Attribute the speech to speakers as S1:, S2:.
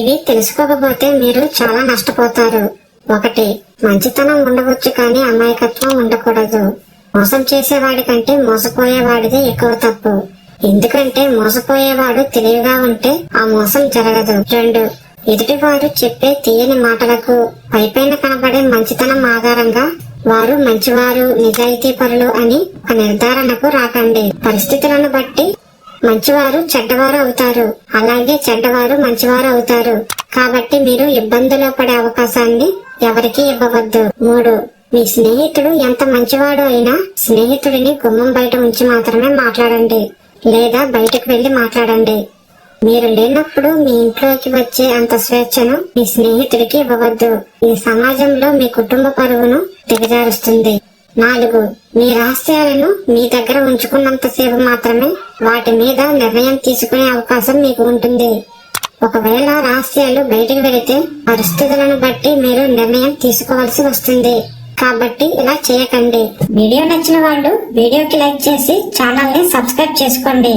S1: ఇవి తెలుసుకోకపోతే మీరు చాలా నష్టపోతారు. ఒకటి మంచితనం ఉండవచ్చు కానీ అమాయకత్వం ఉండకూడదు. మోసం చేసేవాడి కంటే మోసపోయేవాడిదే ఎక్కువ తప్పు. ఎందుకంటే మోసపోయేవాడు తెలివిగా ఉంటే ఆ మోసం జరగదు. రెండు ఎదుటివారు చెప్పే తీయని మాటలకు పైపైన కనబడే మంచితనం ఆధారంగా వారు మంచివారు నిజాయితీ పరులు అని ఒక నిర్ధారణకు రాకండి. పరిస్థితులను బట్టి మంచివారు చెడ్డవారు అవుతారు. అలాగే చెడ్డవారు మంచివారు అవుతారు. కాబట్టి మీరు ఇబ్బందులో పడే అవకాశాన్ని ఎవరికీ ఇవ్వవద్దు. మూడు మీ స్నేహితుడు ఎంత మంచివాడు అయినా స్నేహితుడిని గుమ్మం బయట ఉంచి మాత్రమే మాట్లాడండి. లేదా బయటకు వెళ్ళి మాట్లాడండి. మీరు లేనప్పుడు మీ ఇంట్లోకి వచ్చే అంత స్వేచ్ఛను మీ స్నేహితుడికి ఇవ్వవద్దు. ఈ సమాజంలో మీ కుటుంబ పరువును దిగజారుస్తుంది. నాలుగు మీ రహస్యాలను మీ దగ్గర ఉంచుకున్నంతసేపు మాత్రమే వాటి మీద నిర్ణయం తీసుకునే అవకాశం మీకు ఉంటుంది. ఒకవేళ రహస్యాలు బయటకు వెళితే పరిస్థితులను బట్టి మీరు నిర్ణయం తీసుకోవాల్సి వస్తుంది. కాబట్టి ఇలా చేయకండి. వీడియో నచ్చిన వాళ్ళు వీడియోకి లైక్ చేసి ఛానల్ని సబ్స్క్రైబ్ చేసుకోండి.